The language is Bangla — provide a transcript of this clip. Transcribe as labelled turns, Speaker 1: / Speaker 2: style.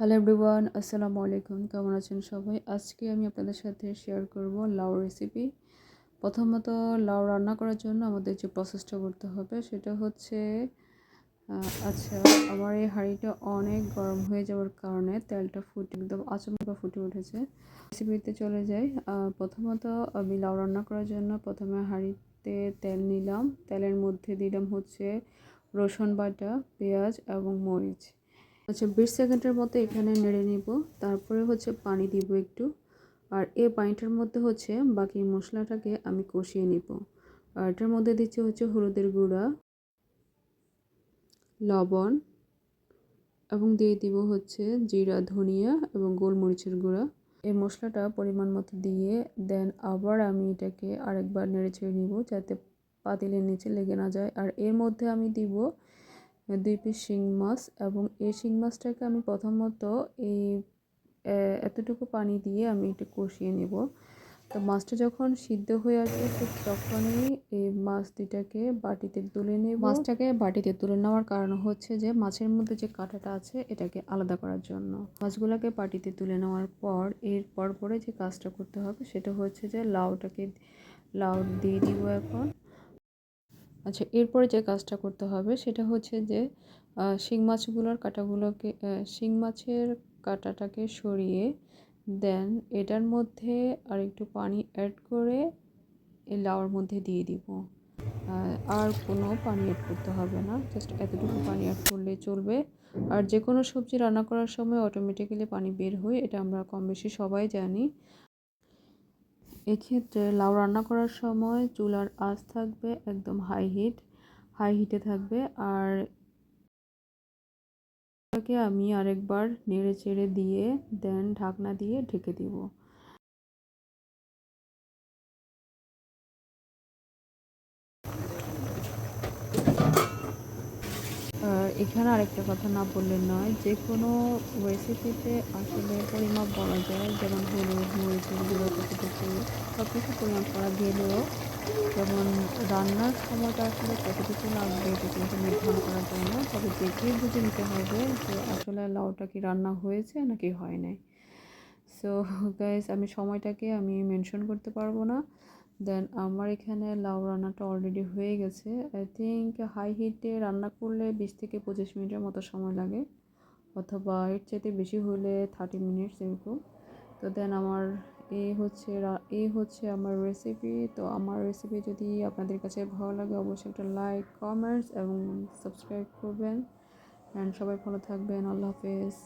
Speaker 1: হ্যালো এভরিওয়ান আসসালামু আলাইকুম কেমন আছেন সবাই? আজকে আমি আপনাদের সাথে শেয়ার করব লাউ রেসিপি প্রথমত লাউ রান্না করার জন্য আমাদের যে প্রসেসটা করতে হবে সেটা হচ্ছে আচ্ছা আমার এই হাঁড়িটা অনেক গরম হয়ে যাওয়ার কারণে তেলটা ফুটে, একদম আচমকা ফুটে উঠেছে। রেসিপিতে চলে যাই। প্রথমত আমি লাউ রান্না করার জন্য প্রথমে হাঁড়িতে তেল নিলাম। তেলের মধ্যে দিলাম হচ্ছে রসুন বাটা, পেঁয়াজ এবং মরিচ। আচ্ছা বিশ সেকেন্ডের মতো এখানে নেড়ে নিব। তারপরে হচ্ছে পানি দিব একটু। আর এই পানিটার মধ্যে হচ্ছে বাকি মশলাটাকে আমি কষিয়ে নিব। আর এটার মধ্যে দিচ্ছি হচ্ছে হলুদের গুঁড়া, লবণ এবং দিয়ে দিব হচ্ছে জিরা, ধনিয়া এবং গোলমরিচের গুঁড়া। এই মশলাটা পরিমাণ মতো দিয়ে দেন আবার আমি এটাকে আরেকবার নেড়ে ছেড়ে নিব যাতে পাতিলের নিচে লেগে না যায়। আর এর মধ্যে আমি দিব দুই পিস শিং মাছ এবং এই শিং মাছটাকে আমি প্রথমত এই এতটুকু পানি দিয়ে আমি একটু কষিয়ে নেব। তো মাছটা যখন সিদ্ধ হয়ে আসবে তখনই এই মাছ দুটাকে বাটিতে তুলে নেব। মাছটাকে বাটিতে তুলে নেওয়ার কারণ হচ্ছে যে, মাছের মধ্যে যে কাঁটাটা আছে, এটাকে আলাদা করার জন্য। মাছগুলোকে বাটিতে তুলে নেওয়ার পর, এর পর পরে যে কাজটা করতে হবে, সেটা হচ্ছে যে লাউটাকে, লাউ দিয়ে দিব এখন। আচ্ছা এরপরে যে কাজটা করতে হবে সেটা হচ্ছে যে শিং মাছগুলোর কাঁটাগুলোকে শিং মাছের কাঁটাটাকে সরিয়ে দেন। এটার মধ্যে আর একটু পানি অ্যাড করে এই লাউর মধ্যে দিয়ে দিব। আর কোনো পানি অ্যাড করতে হবে না জাস্ট এতটুকু পানি অ্যাড করলে চলবে। আর যে কোনো সবজি রান্না করার সময় অটোমেটিক্যালি পানি বের হয়, এটা আমরা কম বেশি সবাই জানি এক্ষেত্রে লাউ রান্না করার সময় চুলার আঁচ থাকবে একদম হাই হিট হাই হিটে থাকবে। আর আমি আরেকবার নেড়ে চেড়ে দিয়ে দেন ঢাকনা দিয়ে ঢেকে দিব। এখানে আরেকটা কথা না বললে নয়, যে কোনো রেসিপিতে আসলে পরিমাপ বলা যায়, যেমন হলুদ মরিচের গুঁড়ো, কতটুকু সব কিছু পরিমাপ করা গেলেও যেমন রান্নার সময়টা আসলে কতটুকু লাগবে, এটা কিন্তু নির্ধারণ করা যায় না। তবে দেখেই বুঝে নিতে হবে যে আসলে লাউটা কি রান্না হয়েছে নাকি হয় নাই। সো গাইস আমি সময়টাকে আমি মেনশন করতে পারব না। দেন আমার এখানে লাউ রান্নাটা অলরেডি হয়ে গেছে। আই থিঙ্ক হাই হিটে রান্না করলে বিশ থেকে পঁচিশ মিনিটের মতো সময় লাগে, অথবা এর চাইতে বেশি হলে থার্টি মিনিটস এরকম। তো দেন আমার এই হচ্ছে এই হচ্ছে আমার রেসিপি তো আমার রেসিপি যদি আপনাদের কাছে ভালো লাগে, অবশ্যই একটা লাইক কমেন্টস এবং সাবস্ক্রাইব করবেন। অ্যান্ড সবাই ভালো থাকবেন। আল্লাহ হাফেজ।